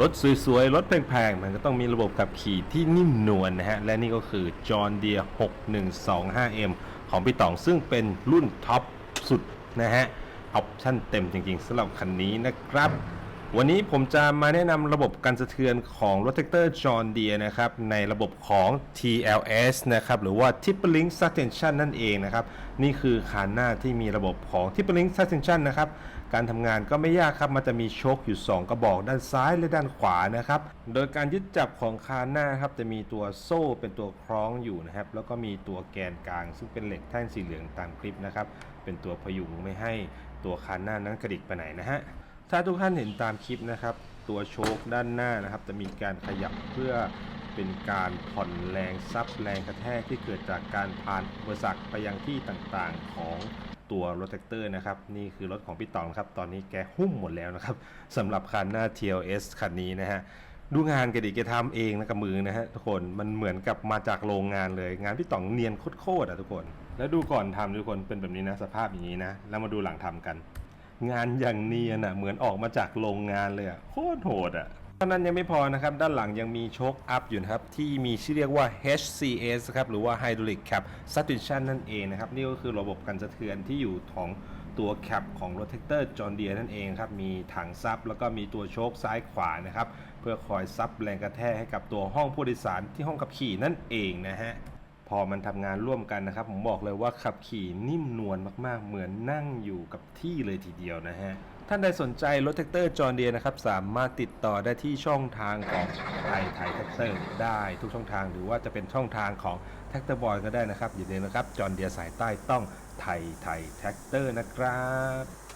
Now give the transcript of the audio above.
รถสวยๆ รถแพงๆ มันก็ต้องมีระบบขับขี่ที่นิ่มนวลนะฮะ และนี่ก็คือ John Deere 6125M ของพี่ต๋องซึ่งเป็นรุ่นท็อปสุดนะฮะ ออปชั่นเต็มจริงๆสำหรับคันนี้นะครับ วันนี้ผมจะมาแนะนำระบบการสะเทือนของรถแท็กเตอร์ John Deere นะครับในระบบของ TLS นะครับหรือว่า Triple Link Suspension นั่นเองนะครับนี่คือคานหน้าที่มีระบบของ Triple Link Suspension นะครับการทำงานก็ไม่ยากครับมันจะมีโชคอยู่ 2 กระบอกด้านซ้ายและด้านขวานะครับโดยการยึดจับของคานหน้าครับจะมีตัวโซ่เป็นตัวคล้องอยู่นะครับแล้วก็มีตัวแกนกลาง ซึ่งเป็นเหล็กแท่งสีเหลืองตามคลิปนะครับเป็นตัวพยุงไม่ให้ตัวคานหน้านั้นกระดิกไปไหนนะฮะ ถ้าทุกท่านเห็นตามคลิปนะครับ ตัวโชคด้านหน้านะครับ จะมีการขยับเพื่อเป็นการผ่อนแรงซับแรงกระแทกที่เกิดจากการผ่านอุปสรรคไปยังที่ต่างๆของตัวรถแท็กเตอร์นะครับ นี่คือรถของพี่ตองครับ ตอนนี้แกหุ้มหมดแล้วนะครับสำหรับคันหน้า TLS คันนี้นะฮะดูงานแกดิแกทำเองนะกับมือนะฮะทุกคนมันเหมือนกับมาจากโรงงานเลย งานพี่ต๋องเนียนโคตรๆอะทุกคน แล้วดูก่อนทำทุกคนเป็นแบบนี้นะสภาพอย่างนี้นะ แล้วมาดูหลังทำกัน งานอย่างเนียนอะเหมือนออกมาจากโรงงานเลยอะโคตรโหดอะเท่านั้นยังไม่พอนะครับ ด้านหลังยังมีโชคอัพอยู่นะครับ ที่มีชื่อเรียกว่า HCS ครับ หรือว่า Hydraulic Cap Suspension นั่นเองนะครับ นี่ก็คือระบบกันสะเทือนที่อยู่ของตัวแคปของรถแท็กเตอร์จอห์นเดียนั่นเองครับ มีถังซับแล้วก็มีตัวโชคซ้ายขวานะครับ เพื่อคอยซับแรงกระแทกให้กับตัวห้องผู้โดยสารที่ห้องขับขี่นั่นเองนะฮะ พอมันทำงานร่วมกันนะครับ ผมบอกเลยว่าขับขี่นิ่มนวลมากๆ เหมือนนั่งอยู่กับที่เลยทีเดียวนะฮะท่านใดสนใจรถแท็กเตอร์จอห์เดียนะครับ สามารถติดต่อได้ที่ช่องทางของไทยไทยแท็กเตอร์ได้ทุกช่องทางหรือว่าจะเป็นช่องทางของแท็กเตอร์บอยก็ได้นะครับอย่าลืมนะครับจอห์เดียสายใต้ต้องไทยไทยแท็กเตอร์นะครับ